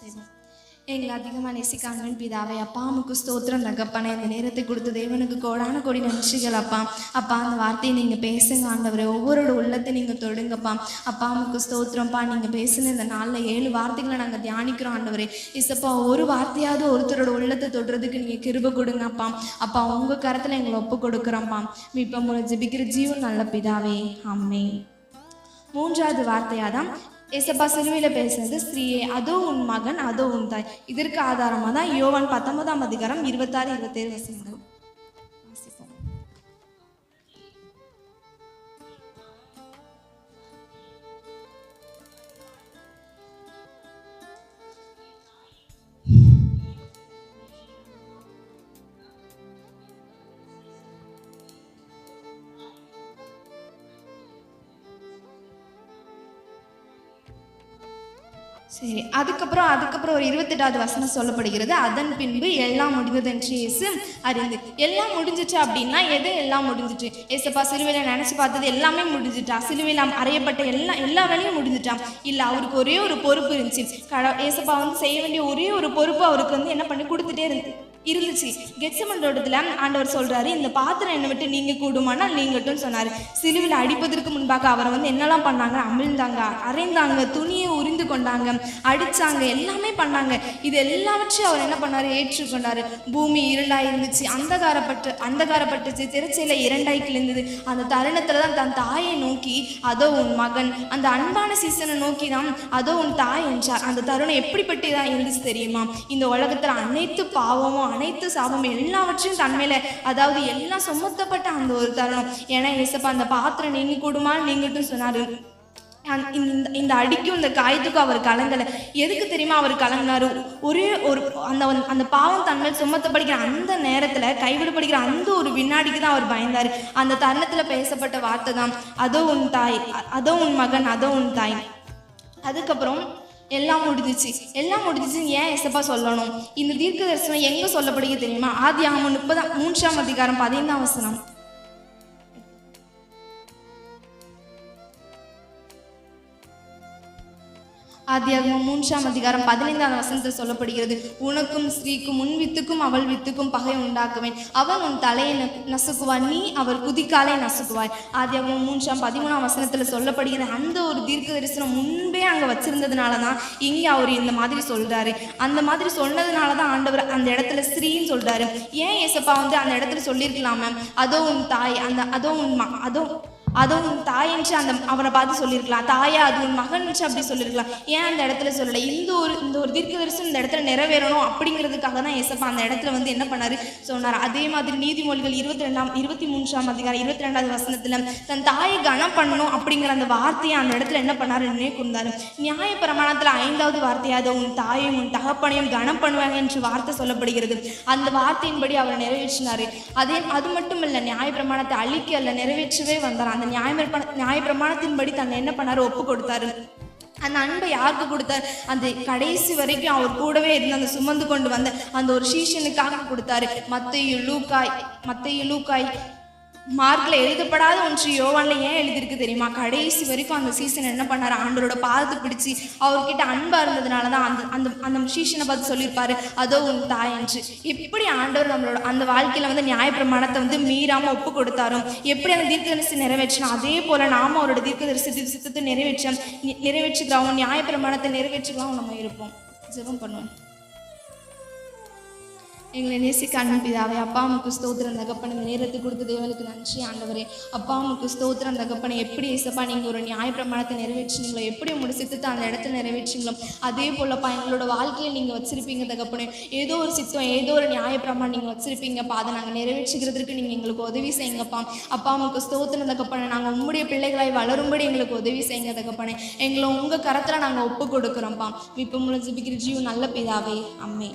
செய்வோம். எங்களை அதிகமாக நேசிக்காங்கன்னு பிதாவே அப்பா அம்முக்கு ஸ்தோத்திரம். தகப்பனே இந்த நேரத்தை கொடுத்த தேவனுக்கு கோடான கோடி நன்றிகள் அப்பா. அப்பா அந்த வார்த்தையை நீங்கள் பேசுங்க ஆண்டவரை. ஒவ்வொருட உள்ளத்தை நீங்கள் தொடுங்கப்பா. அப்பா அம்முக்கு ஸ்தோத்திரம்ப்பா நீங்கள் பேசின இந்த நாளில் ஏழு வார்த்தைகளை நாங்கள் தியானிக்கிறோம் ஆண்டவரே. இசப்பா ஒரு வார்த்தையாவது ஒருத்தரோட உள்ளத்தை தொடுறதுக்கு நீங்கள் கிருப கொடுங்கப்பா. அப்பா அப்பா உங்கள் கரத்தில் எங்களை ஒப்பு கொடுக்குறோம்ப்பா இப்போ மூலம் ஜெபிக்கிற ஜீவன் நல்ல பிதாவே. அம்மே மூன்றாவது வார்த்தையாக தான் ஏசப்பா சிலுவையில் பேசுனது ஸ்திரீயே அதோ உன் மகன் அதோ உன் தாய். இதற்கு ஆதாரமாக தான் யோவான் பத்தொன்பதாம் அதிகாரம் இருபத்தாறு இருபத்தேழு வசனங்கள். சரி அதுக்கப்புறம் அதுக்கப்புறம் ஒரு இருபத்தெட்டாவது வசனம் சொல்லப்படுகிறது. அதன் பின்பு எல்லாம் முடிந்தது என்று இயேசு அறிந்து எல்லாம் முடிஞ்சிச்சு? அப்படின்னா எது எல்லாம் முடிஞ்சிச்சு? ஏசப்பா சிலுவையில் நினச்சி பார்த்தது எல்லாமே முடிஞ்சிட்டா சிலுவையில் அறையப்பட்ட எல்லா எல்லா வேலையும் முடிஞ்சிட்டான் இல்லை அவருக்கு ஒரே ஒரு பொறுப்பு இருந்துச்சு. கட ஏசப்பா வந்து செய்ய வேண்டிய ஒரே ஒரு பொறுப்பு அவருக்கு வந்து என்ன பண்ணி கொடுத்துட்டே இருந்து இருந்துச்சு. கெட்சமன் ரோடத்தில் ஆண்டவர் சொல்கிறாரு இந்த பாத்திரம் என்னை விட்டு நீங்கள் கூடுமானால் நீங்கட்டும் சொன்னார். சிலுவில் அடிப்பதற்கு முன்பாக அவரை வந்து என்னெல்லாம் பண்ணாங்க? அமிழ்ந்தாங்க அரைந்தாங்க துணியை உரிந்து கொண்டாங்க. அடிச்சாங்க எல்லாமே பண்ணாங்க. இது எல்லாவற்றையும் அவர் என்ன பண்ணாரு? ஏற்றுக்கொண்டாரு. பூமி இருளா இருந்துச்சு அந்தகாரப்பட்டு அந்தகாரப்பட்டுச்சு திரைச்சையில இரண்டாய் கிழிந்தது அந்த தருணத்துல தான் தன் தாயை நோக்கி அதோ உன் மகன். அந்த அன்பான சீசனை நோக்கி தான் அதோ உன் தாய் என்றார். அந்த தருணம் எப்படிப்பட்டதா இருந்துச்சு தெரியுமா? இந்த உலகத்துல அனைத்து பாவமும் அனைத்து சாபமும் எல்லாவற்றையும் தன்மையில அதாவது எல்லாம் சுமத்தப்பட்ட அந்த ஒரு தருணம். ஏன்னா இசப்பா அந்த பாத்திரம் நீங்க கூடுமா நீங்கட்டும் சொன்னாரு. இந்த இந்த அடிக்கும் இந்த காயத்துக்கும் அவர் கலங்கலை. எதுக்கு தெரியுமா அவர் கலங்கினாரு? ஒரே ஒரு அந்த அந்த பாவம் தன்மையில் சுமத்தப்படுகிற அந்த நேரத்துல கைவிடப்படுகிற அந்த ஒரு வினாடிக்கு தான் அவர் பயந்தாரு. அந்த தருணத்துல பேசப்பட்ட வார்த்தை தான் அதோ உன் தாய் அதோ உன் மகன் அதோ உன் தாய். அதுக்கப்புறம் எல்லாம் முடிஞ்சிச்சு. எல்லாம் முடிஞ்சிச்சுன்னு ஏன் எசப்பா சொல்லணும்? இந்த தீர்க்க தரிசனம் எங்க சொல்லப்படுகிறது தெரியுமா? ஆதி ஆகமம் முப்பதாம் மூன்றாம் அதிகாரம் பதினைந்தாம் வசனம். ஆதியாகமம் மூன்றாம் அதிகாரம் பதினைந்தாம் வசனத்தில் சொல்லப்படுகிறது உனக்கும் ஸ்ரீக்கும் உன் வித்துக்கும் அவள் வித்துக்கும் பகை உண்டாக்குவேன். அவன் உன் தலையை ந- நசுக்குவான். நீ அவர் குதிக்காலே நசுக்குவாய். ஆதியாகமம் மூன்றாம் பதிமூணாம் வசனத்தில் சொல்லப்படுகிற அந்த ஒரு தீர்க்க தரிசனம் முன்பே அங்கே வச்சிருந்ததுனால தான் இங்கே அவர் இந்த மாதிரி சொல்கிறாரு அந்த மாதிரி சொன்னதுனால தான் ஆண்டவர் அந்த இடத்துல ஸ்ரீன்னு சொல்கிறாரு ஏன் ஏசப்பா வந்து அந்த இடத்துல சொல்லியிருக்கலாமே? அதோ உன் தாய் அந்த அதோ உன் ம அதோ அதுவும் உன் தாய் அந்த அவனை பார்த்து சொல்லியிருக்கலாம். தாயா அது உன் மகன் அப்படி சொல்லியிருக்கலாம். ஏன் அந்த இடத்துல சொல்லலை? இந்த ஒரு இந்த ஒரு தீர்க்க தரிசனம் இந்த இடத்துல நிறைவேறணும் அப்படிங்கிறதுக்காக தான் ஏசப்பா அந்த இடத்துல வந்து என்ன பண்ணாரு? சொன்னார். அதே மாதிரி நீதிமொழிகள் இருபத்தி ரெண்டாம் இருபத்தி மூன்றாம் அதிகாரம் இருபத்தி ரெண்டாவது வசனத்தில் தன் தாயை கனம் பண்ணணும் அப்படிங்கிற அந்த வார்த்தையை அந்த இடத்துல என்ன பண்ணார்? நினைவு கூர்ந்தார். நியாய பிரமாணத்தில் ஐந்தாவது வார்த்தையாக உன் தாயும் உன் தகப்பனையும் கனம் பண்ணுவாங்க என்று வார்த்தை சொல்லப்படுகிறது. அந்த வார்த்தையின்படி அவரை நிறைவேற்றினார். அதே அது மட்டும் இல்லை நியாய பிரமாணத்தை அழிக்க அல்ல நிறைவேற்றவே வந்தார். அந்த நியாய பிரமாண- நியாய பிரமாணத்தின்படி தன்னை என்ன பண்ணாரு? ஒப்பு கொடுத்தாரு அந்த அன்பை யாருக்கு கொடுத்தார்? அந்த கடைசி வரைக்கும் அவர் கூடவே இருந்து அந்த சுமந்து கொண்டு வந்த அந்த ஒரு சீஷனுக்காக கொடுத்தாரு. மத்தையு லூக்காய் மத்தையு லூக்காய் மார்க்கில் எழுதப்படாத ஒன்று யோவானில் ஏன் எழுதியிருக்கு தெரியுமா? கடைசி வரைக்கும் அந்த சீசன் என்ன பண்ணார்? ஆண்டவரோட பாதத்தை பிடிச்சி அவர்கிட்ட அன்பாக இருந்ததுனால தான் அந்த அந்த அந்த சீசனை பார்த்து சொல்லியிருப்பாரு அதோ உன் தாய் என்று. எப்படி ஆண்டவர் நம்மளோட அந்த வாழ்க்கையில் வந்து நியாயப்பிரமாணத்தை வந்து மீறாமல் ஒப்பு கொடுத்தாரோ எப்படி அந்த தீர்க்கதரிசி நிறைவேற்றினோம் அதே போல் நாம அவரோட தீர்க்கதரிசி சித்தத்தை நிறைவேற்ற நி- நிறைவேற்றுகிறோம் நியாயப்பிரமாணத்தை நிறைவேற்றுகிறோம் நம்ம இருப்போம். ஜெபம் பண்ணுவோம். எங்களை நேசிக்க அண்ணன் பிதாவே அப்பா அம்முக்கு ஸ்தோத்திரம் தகப்பனை. இந்த நேரத்தை கொடுத்த தேவனுக்கு நன்றி ஆண்டவரே. அப்பா அம்முக்கு ஸ்தோத்திரம் தகப்பனை. எப்படி இசப்பா நீங்கள் ஒரு நியாயப்பிரமாணத்தை நிறைவேற்றினீங்களோ எப்படி உங்களோட சித்தத்தை அந்த இடத்துல நிறைவேற்றிங்களோ அதே போலப்பா எங்களோட வாழ்க்கையில் நீங்கள் வச்சிருப்பீங்க தகப்பனே. ஏதோ ஒரு சித்தம் ஏதோ ஒரு நியாயப்பிரமாணம் நீங்கள் வச்சிருப்பீங்கப்பா அதை நாங்கள் நிறைவேற்றிக்கிறதுக்கு நீங்கள் எங்களுக்கு உதவி செய்யுங்கப்பா அப்பா. அம்முக்கு ஸ்தோத்திரம் தகப்பனை. நாங்கள் உங்களுடைய பிள்ளைகளாய் வளரும்படி எங்களுக்கு உதவி செய்யுங்க தகப்பனே. எங்களை உங்கள் கரத்தில் நாங்கள் ஒப்பு கொடுக்குறோம்ப்பா இப்போ முழு ஜிபிக்கிற ஜீவன் நல்ல பிதாவே. அம்மே